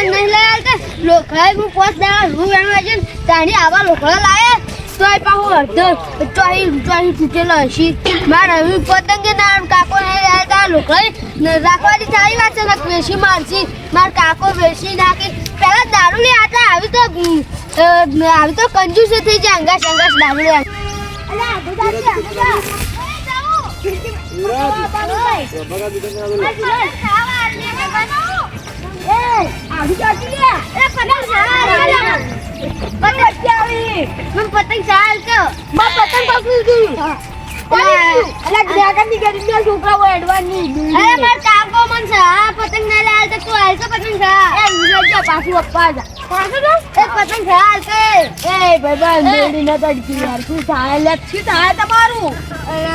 મને નહીં લઈ આવતા. લોખડાઈ હું પોસ દાડા રૂ વેણવા છે તાણી આવા લોખડા લાવે. તોય પાછું અડધો ચોહી ચોહી તૂટેલો હશી મારે હવે પતંગે ના કાકો નહીં આવતા લોખડાઈ રાખવાની સારી વાત છે વેસી મારશી. માર કાકો વેસી નાખી. પહેલાં દારૂ લઈ આવતા આવી તો આવી તો કંજૂસ થઈ જાય અંગાશ અંગાશ દારૂ લઈ આવતા. જા. પતંગ ચાલ તો પતંગ પકડી ગયું છોકરાઓ એડવાની અરે માર કાકો મન છે આ પતંગ ના લાલ તો તું હાલ તો પતંગ એ પતંગ છે હાલ એ ભાઈ મેડી ના તડકી થાય લક્ષી થાય તમારું અરે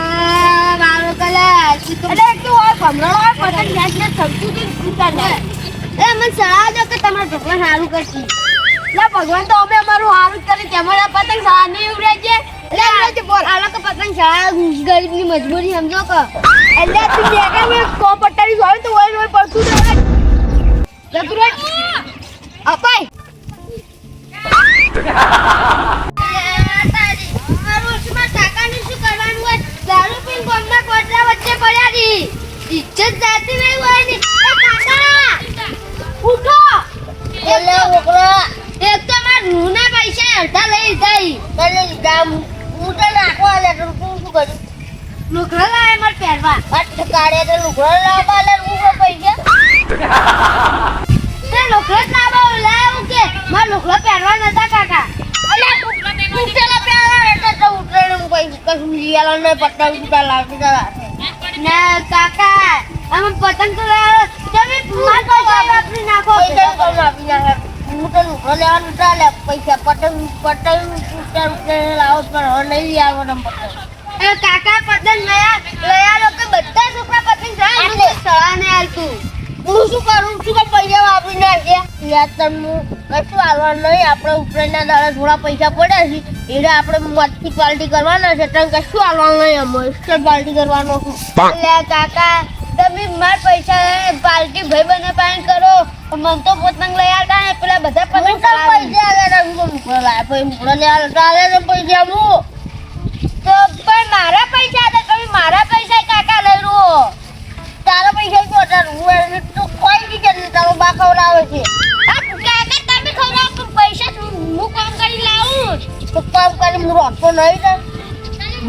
મારો કલે અરે તું હોય પતંગ જાય ને લે એ મને સલાહ દો કે તમારે ભગવાન સારું કરશે. લે ભગવાન તો અમે અમારું સારું જ કરી તમારા પતંગ સારા નહીં ઉડે છે એટલે આજે બોલ. આલા કે પતંગ સારા ગરીબની મજબૂરી સમજો કે. એટલે તું દેખા મે કો પટ્ટારી હોય તો ઓય ઓય પડતું રહે જતું રહે અપાય દારૂ પીને કોટલા વચ્ચે પડ્યા રી ઇજ્જત જાતી નહીં. એટલે ઓકળા એક તો માર રૂના પૈસા અડધા લઈ નાખો તું શું લુગડા લાવે માર પહેરવા. અટ કાઢે તો લુગડા લાવવા એટલે હું પૈસા? તે લુગડા જ લાવવા લાવું કે. માર લુગડા પહેરવા નતા કાકા. પહેરવા એટલે તો ઉઠેલું પૈસા કશું લીયાલા ને પતંગ ઉતા લાવતી ના કાકા અમે પતંગ તો પૈસા પતંગ પતંગ લાવો નહીં આવવાનો કાકા પતંગ લયા લોકો બધા છોકરા પતંગ હું શું કરું છું કે પૈસા વાપરી નાખ્યા યાર તમને કશું આવવાનું નહીં આપણે ઉપરના દાડા થોડા પૈસા પડ્યા છે એટલે આપણે મસ્તી પાર્ટી કરવાના છે તને કશું આવવાનું નહીં અમે પાર્ટી કરવાનો છું કાકા તમે માર પૈસા પાર્ટી ભાઈ બને પાણી કરો. મન તો પોતંગ લઈ આવતા ને પેલા બધા પતંગ પૈસા આવ્યા મુકડા લેવા ચાલે ને પૈસા હું તો પણ મારા પૈસા હતા તમે મારા પૈસા કાકા લઈ લો તારા પૈસા તો હતા? હું એને તો કોઈ બી જતી તારો બા ખવડાવે છે. કાકા તમે ખવડાવો પૈસા હું કામ કરી લાવું? તો કામ કરી હું રોતો નહીં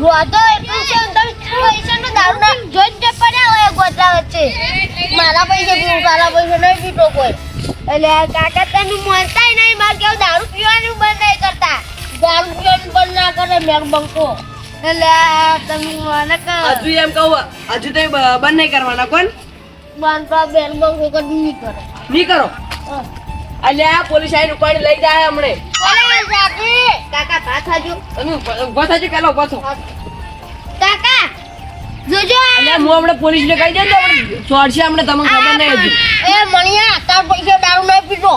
રોટો એટલું છે ને તમે પૈસા નો દારૂ ના જોઈ જ પડ્યા હોય ગોતા વચ્ચે. મારા પૈસા પીવું તારા પૈસા નહીં પીતો કોઈ. એટલે કાકા તમે મળતા નહીં મારે કેવું દારૂ પીવાનું બંધ નહીં કરતા. દારૂ પીવાનું બંધ ના કરે મેર બંકો એટલે તમે મને હજુ એમ કહું હજુ તો બંધ નહીં કરવાના કોણ? બાંધવા બેર બંકો કદી નહીં કરે. નહીં કરો? અલ્યા પોલીસ આઈને ઉપાડી લઈ જાય હમણે. કાકા ભાત હાજો. તમે ઊભા થજો પેલા ઊભા થો. કાકા જોજો અલ્યા હું હમણાં પોલીસ ને કહી દે તો આપણે છોડશે હમણે તમને ખબર નહીં હજુ. એ મણિયા તાર પૈસા દારૂ નહીં પીતો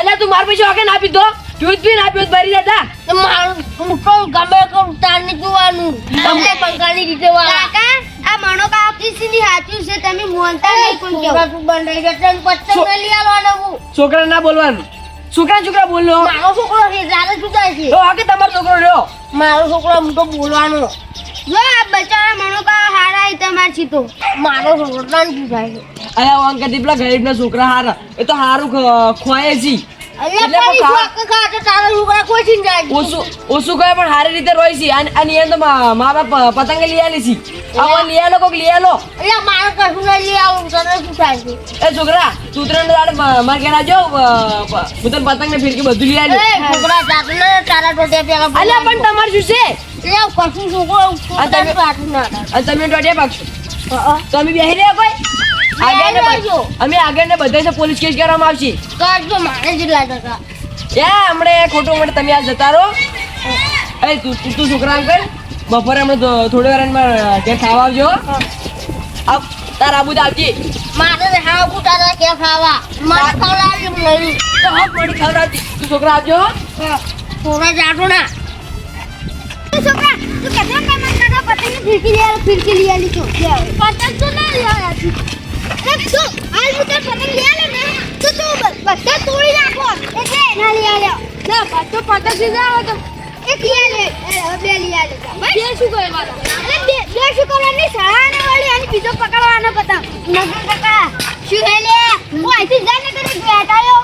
અલ્યા તું મારા પૈસા વાગે ના પીધો? તું જ ના પીધો ભરી દેતા. મારું હું તો ગમે કરું તાર ને જોવાનું તમને બંગાળી રીતે વાળા. કાકા આ મણો કા કિસીની હાચું છે? તમે મોનતા નહીં કોઈ કેવું તું બંધાઈ જશે ને પત્તંગ ને લઈ આવવાનો છોકરા ના બોલવાનું. છોકરા છોકરા બોલો મારો છોકરો છે શું થાય છે. તો તમારો છોકરો રહ્યો. મારો છોકરો હું તો બોલવાનો. જો આ બચારા મણો કા હારા ઈ તમાર છે તો. મારો છોકરો છે? અલ્યા અંકલ પેલા ગરીબ ના છોકરા હારા. એ તો હારું ખોય છે એટલે પણ છોકરા ખાતે તારા છોકરા કોઈ ચીન જાય. ઓછું ઓછું કહે પણ સારી રીતે રોય છે. અને અને એને તો મા મા બાપ પતંગ લઈ આલી છે. આવો લઈ આલો કોક લઈ આલો. અલ્યા મારે કશું નહીં લઈ આવું તને શું થાય એ છોકરા સૂત્ર ને દાડે માર હું. તને પતંગ ને ફિરકી બધું લઈ આલી. છોકરા જાતને તારા ટોટિયા પેલા અલ્યા પણ તમારે શું છે? તમે- પાકશો અ, તો અમે બેહી રહ્યા કોઈ. અમે આગળ ને બધા પોલીસ કેસ કરવામાં આવશે. એ હમણે ખોટું હમણે તમે આ જતા રહો. એ તું તું છોકરા આમ બપોરે હમણાં થોડી વારમાં ઘેર ખાવા આવજો તારા તાર આબુ આવજી. મારે હા હા કુટારા કે ખાવા. મારે ખવડાવ્યું નહીં. તો હા પડી ખવડાવતી. તું છોકરા આવજો. થોડા જાટો ના. છોકરા તું પતંગ તો ના લઈ પતંગ લઈ આલે ને તો પતંગ લઈ આલે બે લઈ આલે બે શું અને બીજો પકડવાનો પતંગ. નગર કાકા શું હે લે? હું અહીંથી જાને કરે બેઠાયો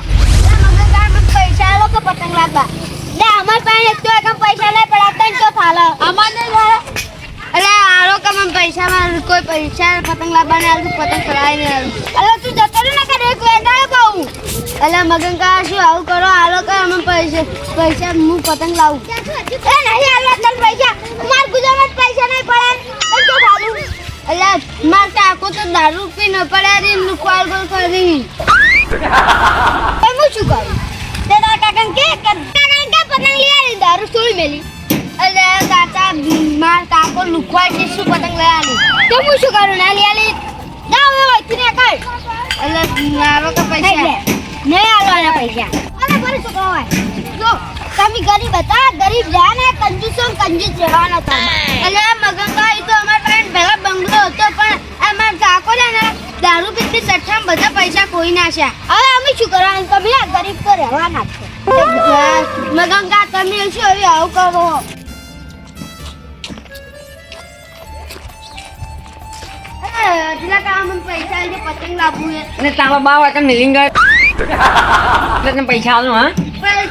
મગન કાકા પૈસા લોકો પતંગ લાગવા લે અમાર પાસે એક તો એક અમાર અરે આરો કે મને પૈસા માં કોઈ પૈસા પતંગ લાવવા ને આલું પતંગ ચડાવી ને અરે તું જતો ના ને કે એક કહું એટલે મગન કા શું આવું કરો આરો કે અમે પૈસા પૈસા હું પતંગ લાવું. એ નહીં આલો તને પૈસા. માર ગુજરાત પૈસા નહીં પડે. તો માર કાકો તો દારૂ પી ન પડે રે નુકવાલ ગોલ કરી. હું શું કરું? તે તારા કે કે કાકાને પતંગ લઈ આવી દારૂ છોડી મેલી. એટલે કાકા માર કાકો લુકવાય છે શું પતંગ લઈ આલી? તો હું શું કરું? ના લઈ આલી? જાવ હવે અહીંથી ને કર. એટલે મારો કે પૈસા? નહીં આલવાના પૈસા. અરે બરે શું કહો જો તમે ગરીબ હતા ગરીબ રહ્યા ને કંજૂસો ને કંજૂસ રહેવાના હતા. એટલે મગનભાઈ તો અમારા પાસે પહેલા બંગલો હતો પણ અમાર કાકો ને દારૂ પીતી સઠ્ઠામાં બધા પૈસા કોઈ ના છે હવે અમે શું કરવાનું? તમે આ ગરીબ તો રહેવાના છો. મગંગા તમે શું હવે આવું કરો? અને તારા બા વાતમ મિલિંગ એટલે તને પૈસા આવું હા? પૈસા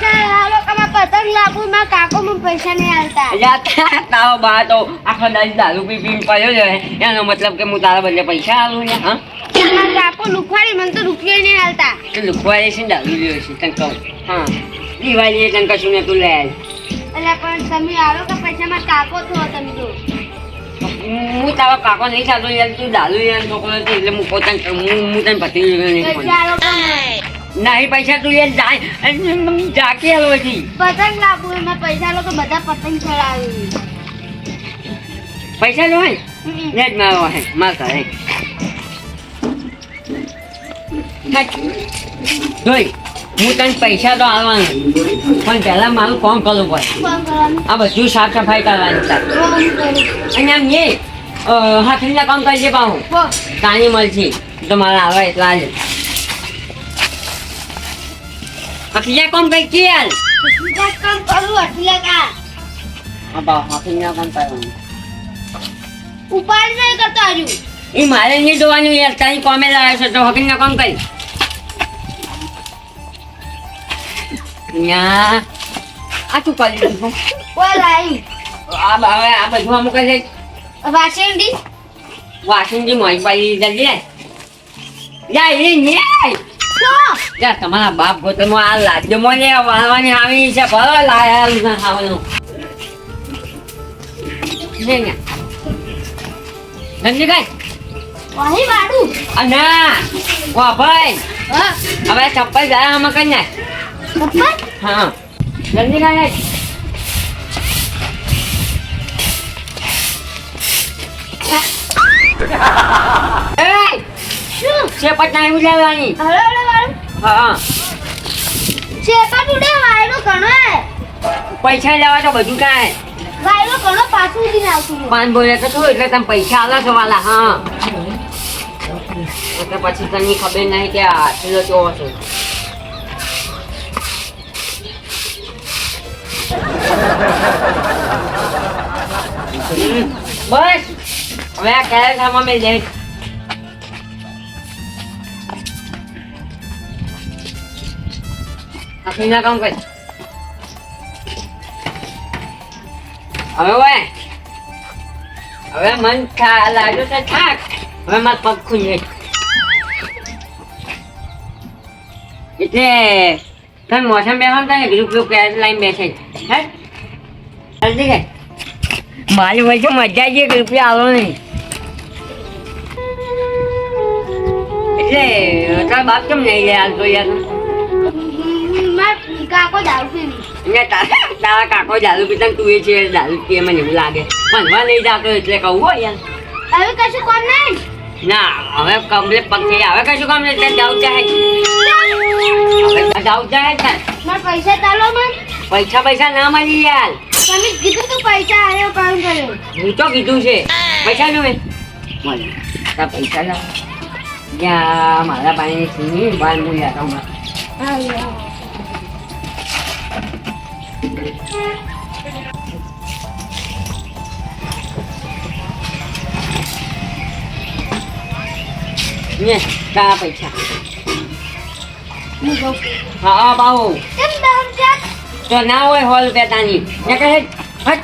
કે પતંગ લાવવું મારા કાકો મને પૈસા નહીં આલતા. અલ્યા તારો બા તો આખો દાડી દારૂ પી પીને પડ્યો છે. એનો મતલબ કે હું તારા બદલે પૈસા આલું ને હા? કાકો લુખવાડી મને તો રૂપિયા નહીં આલતા. લુકવાડે છે દારૂ લ્યો છે તને કહું. હા. દિવાળી તને કશું ને તું લે એટલે પણ તમે આલો કે પૈસા કાકો છો તમે તો? હું તારો કાકો નહીં થતો યાર તું દારૂ યાર છોકરો છે એટલે હું પોતાને હું હું તને પતિ નહીં. પૈસા તું યાર જાય જાકે પછી પતંગ લાગુ એમાં પૈસા લો તો બધા પતંગ ચડાવી. પૈસા લો હે? જ મારો હે મારતા હે. જોઈ હું તને પૈસા તો આવવાના પણ પહેલા મારું કોમ કરવું પડે. આ બધું સાફ સફાઈ કરવાની તાર. અને આમ એ હાથીના કામ કરજે પાહું તાની મળશે તો મારા આવે એટલા જ હાથીના કામ કઈ કે હાલ કામ કરું એટલે કા હા બા હાથીના કામ કરવાનું. ઉપાડ નહીં કરતા હજુ. એ મારે નહીં જોવાનું યાર તારી કોમે લાવ્યો છે તો હકીના કામ કરી. અહીંયા આ શું કરી દીધું કોઈ લાઈ આ હવે આ બધું અમુક જ વાસણડી વાસણજી મોઈ પાડી જલ્દી. જા એ ને તો? જા તમારા બાપ ગોતમાં આ લાડ્યો મને વાળવાની આવી છે ભલો લાયા ના ખાવાનું ને ને કઈ વહી વાડું આ ના વાહ ભાઈ. હવે ચપ્પલ જરા આમાં કરી નાખ. હા જલ્દી ના પૈસા તો બધું કાંઈ. વાયરો ઘણો પાછું પાન બોલે તો એટલે તમે પૈસા આલો છો હા. એટલે પછી તને ખબર નહીં કે આ કેવો છે. બસ હવે આ ક્યારે થવા મેં જાય આખીના કામ કર હવે ઓય હવે મન થા લાગ્યો છે થાક હવે માર પગ ખુલે એટલે તમે મોસમ બેસો ને ગ્રુપ ગ્રુપ લાઈન બેસે હે જલ્દી કે મારી વચ્ચે મજા આવી ગઈ રૂપિયા આવો નહીં એટલે તારા બાપ કેમ નહીં લે હાલ તો યાર મારા કાકો દારૂ પીવી ને તારા તારા કાકો દારૂ પીતા ને તું એ છે દારૂ પીએ મને એવું લાગે ભણવા નહીં જાતો એટલે કહું હો યાર હવે કશું કોમ નહીં ના હવે કમ્પ્લીટ પગ થઈ હવે કશું કામ નહીં જાવ ચાહે હવે જાવ ચાહે તાર મારા પૈસા ચાલો મને પૈસા પૈસા ના મળી યાર. તમે કીધું તો પૈસા આવ્યો કામ કર્યો. હું તો કીધું છે. પૈસા જોવે મળે તાર પૈસા ના યા મારા પાસે સિંહ બાર હું લેતા હું ને કા પૈસા. હા કહું. તો ના હોય હોલ પેતાની ને કહે કેટલા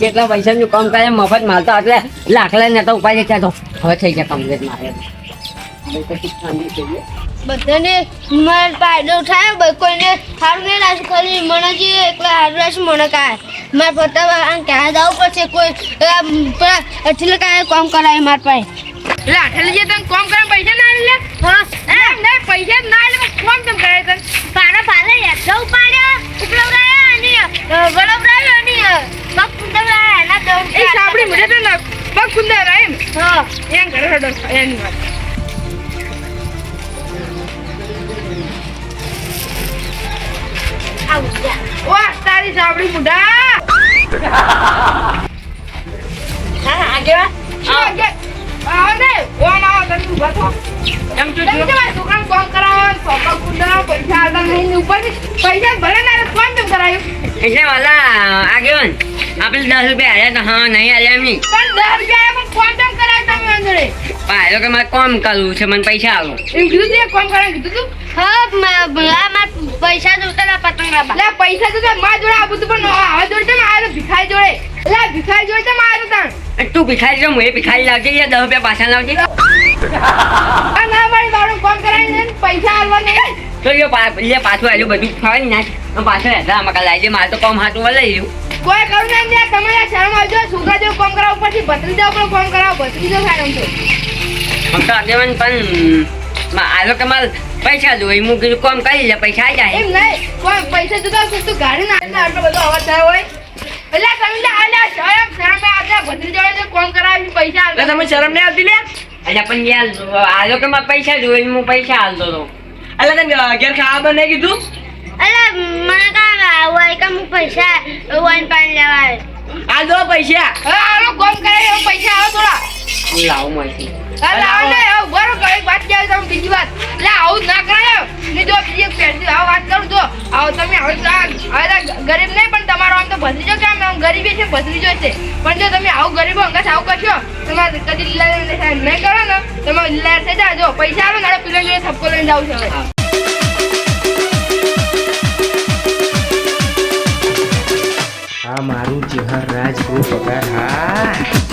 કેટલા પૈસાનું કામ કરે મફત માલતો એટલે લાખલા ને તો ઉપાય ત્યાં તો હવે થઈ ગયા કમ્પ્લીટ મારે. બધાને મારે ફાયદો થાય ભાઈ કોઈને સારું નહીં લાગશે ખાલી મને જે એકલા સારું લાગશે મને કાંઈ. મારે પતા આમ ક્યાં જવું પડશે? કોઈ એટલે કાંઈ કામ કરાય માર પાસે. એટલે આઠેલી જે તમે કોમ કરે પૈસા ના લે. પૈસા ના લે પણ કોમ કેમ કરે તને પાલે યાત્રા ઉપાડ્યા ઉપલવરાયા અને વડવરાયા અને પગ કુંદવરાયા એના તો એ સાંભળી મને તો ના પગ કુંદર એમ. હા. એમ ઘરે હેડો એની વાત. આવું વાહ તારી સાંભળી મુઢા હા આવો કે આવો ને ઓમ આવો તને ઊભા થો. કેમ છું તમે તમારા છોકરાને કોમ સોપા પૈસા નહીં ને ઉપરથી પૈસા ભલે ના કોમ કેમ કરાયું? એટલે વાલા આગેવાન આપણે દસ રૂપિયા આવ્યા તો હા નહીં આવ્યા એમની પણ દસ રૂપિયા પણ કોમ કેમ કરાયું તમે અંદર? પણ કે મારે કોમ કરવું છે મને પૈસા આવો એમ કીધું તું કોમ કરાયું કીધું તું? હા ભલા માર પૈસા જોતા હતા પતંગ લે પૈસા તો મા જોડે આપું તું પણ હવે જોડે આવ્યો ભિખારી જોડે? લે ભિખારી જોડે કેમ મારું તો તાણ? તું ભિખારી તો હું એ ભિખારી લાવજે દસ રૂપિયા પાછા લાવજે. આ ના મારી કોમ ને પૈસા આલવા નહીં તો યો લે પાછું આવ્યું બધું ખવાય ને નાખ. પાછળ હેઠા મકા દે મારે તો કોમ હાથું વલાઈ રહ્યું કોઈ કરું ના ને તમે યાર શરમ આવજો જેવું કોમ કરાવ પછી ભત્રીજા ઉપર કોમ કરાવ ભત્રીજો એમ તો. આગેવાન પણ આલો તમારે પૈસા જોઈ હું કીધું કોમ કરી લે પૈસા આવી જાય. એમ નહીં કોઈ પૈસા જોતા શું તું ગાડી ના આટલો બધો અવાજ થયો હોય. એટલે તમે આલ્યા શરમ શરમ આપ્યા ભત્રીજા કોમ કરાવી પૈસા આલ્યા તમે શરમ નહીં આવતી લે એટલે પણ યાર કે મારે પૈસા જોઈને હું પૈસા હાલતો હતો એટલે તને ઘેર ખાવા બને કીધું? અલા મને કાં હોય કે હું પૈસા વાઈન પાણી લેવા આ દો પૈસા? હા આનો કોમ કરે પૈસા આવે થોડા. લાવ લાવું મળશે બીજી વાત. એટલે આવું ના કરાયો ને બીજી એક આવો વાત કરું તો. આવો તમે હવે ગરીબ નહીં, પણ તમારો આમ તો ભત્રીજો કે આમ ગરીબી છે, ભત્રીજો છે. પણ જો તમે આવું ગરીબો અંગત આવું કરશો, તમારે કદી લીલા નહીં કરો ને. તમે લીલા થઈ જાજો પૈસા આવે ને પીલો જોડે થપકો લઈને જાવ છો મારું ચહેર રાજ પગાર હા.